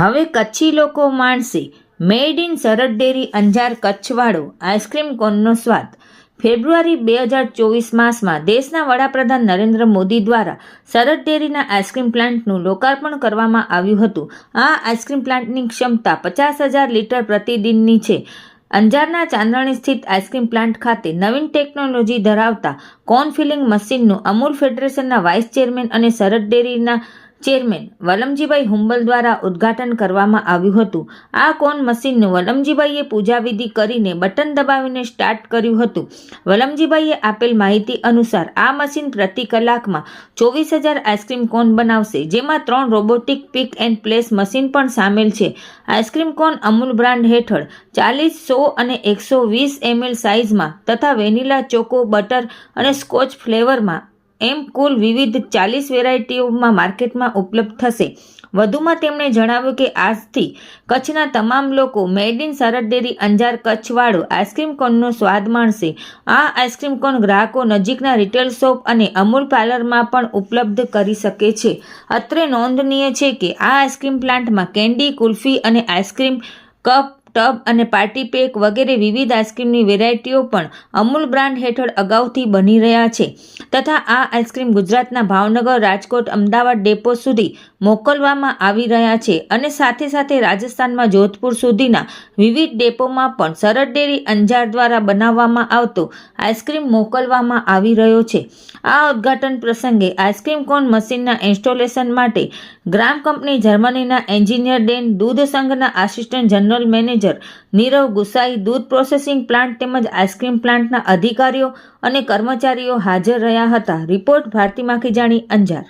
હવે કચ્છી લોકો માણશે made in Sarhad dairy Anjar કચ્છવાળો ice cream કોનનો સ્વાદ. ફેબ્રુઆરી બે હજાર ચોવીસ માસમાં દેશના વડાપ્રધાન નરેન્દ્ર મોદી દ્વારા સરહદ ડેરીના આઈસ્ક્રીમ પ્લાન્ટનું લોકાર્પણ કરવામાં આવ્યું હતું. આ આઈસ્ક્રીમ પ્લાન્ટની ક્ષમતા પચાસ હજાર લીટર પ્રતિદિનની છે. અંજારના ચાંદરણી સ્થિત આઈસ્ક્રીમ પ્લાન્ટ ખાતે નવીન ટેકનોલોજી ધરાવતા કોન ફિલિંગ મશીનનું અમૂલ ફેડરેશનના વાઇસ ચેરમેન અને સરહદ ડેરીના ચેરમેન વલમજીભાઈ હુંબલ દ્વારા ઉદ્ઘાટન કરવામાં આવ્યું હતું. આ કોન મશીનનું વલમજીભાઈએ પૂજાવિધિ કરીને બટન દબાવીને સ્ટાર્ટ કર્યું હતું. વલમજીભાઈએ આપેલ માહિતી અનુસાર આ મશીન પ્રતિ કલાકમાં ચોવીસ હજાર આઈસ્ક્રીમ કોન બનાવશે, જેમાં ત્રણ robotic pick and place machine પણ સામેલ છે. આઈસ્ક્રીમ કોન અમૂલ બ્રાન્ડ હેઠળ ચાલીસ, સો અને એકસો વીસ એમએલ સાઇઝમાં તથા વેનિલા, ચોકો, બટર અને સ્કોચ ફ્લેવરમાં એમ કુલ વિવિધ ચાલીસ વેરાયટીઓમાં માર્કેટમાં ઉપલબ્ધ થશે. વધુમાં તેમણે જણાવ્યું કે આજથી કચ્છના તમામ લોકો made in Sarhad dairy Anjar કચ્છવાળો ice cream કોનનો સ્વાદ માણશે. આ આઈસ્ક્રીમ કોન ગ્રાહકો નજીકના રિટેલ શોપ અને અમૂલ પાર્લરમાં પણ ઉપલબ્ધ કરી શકે છે. અત્રે નોંધનીય છે કે આ આઈસ્ક્રીમ પ્લાન્ટમાં કેન્ડી, કુલ્ફી અને આઈસ્ક્રીમ કપ ટબ અને પાર્ટી પેક વગેરે વિવિધ આઈસ્ક્રીમની વેરાયટીઓ પણ અમૂલ બ્રાન્ડ હેઠળ અગાઉથી બની રહ્યા છે. તથા આ આઈસ્ક્રીમ ગુજરાતના ભાવનગર, રાજકોટ, અમદાવાદ ડેપો સુધી મોકલવામાં આવી રહ્યા છે અને સાથે સાથે રાજસ્થાનમાં જોધપુર સુધીના વિવિધ ડેપોમાં પણ સરળ ડેરી અંજાર દ્વારા બનાવવામાં આવતો આઈસ્ક્રીમ મોકલવામાં આવી રહ્યો છે. આ ઉદ્ઘાટન પ્રસંગે આઈસ્ક્રીમ કોન મશીનના ઇન્સ્ટોલેશન માટે ગ્રામ કંપની જર્મનીના એન્જિનિયર ડેન દૂધ સંઘના assistant general manager Nirav Gusai દૂધ પ્રોસેસિંગ પ્લાન્ટ તેમજ આઈસ્ક્રીમ પ્લાન્ટના અધિકારીઓ અને કર્મચારીઓ હાજર રહ્યા હતા. રિપોર્ટ ભારતી માખીજાણી અંજાર.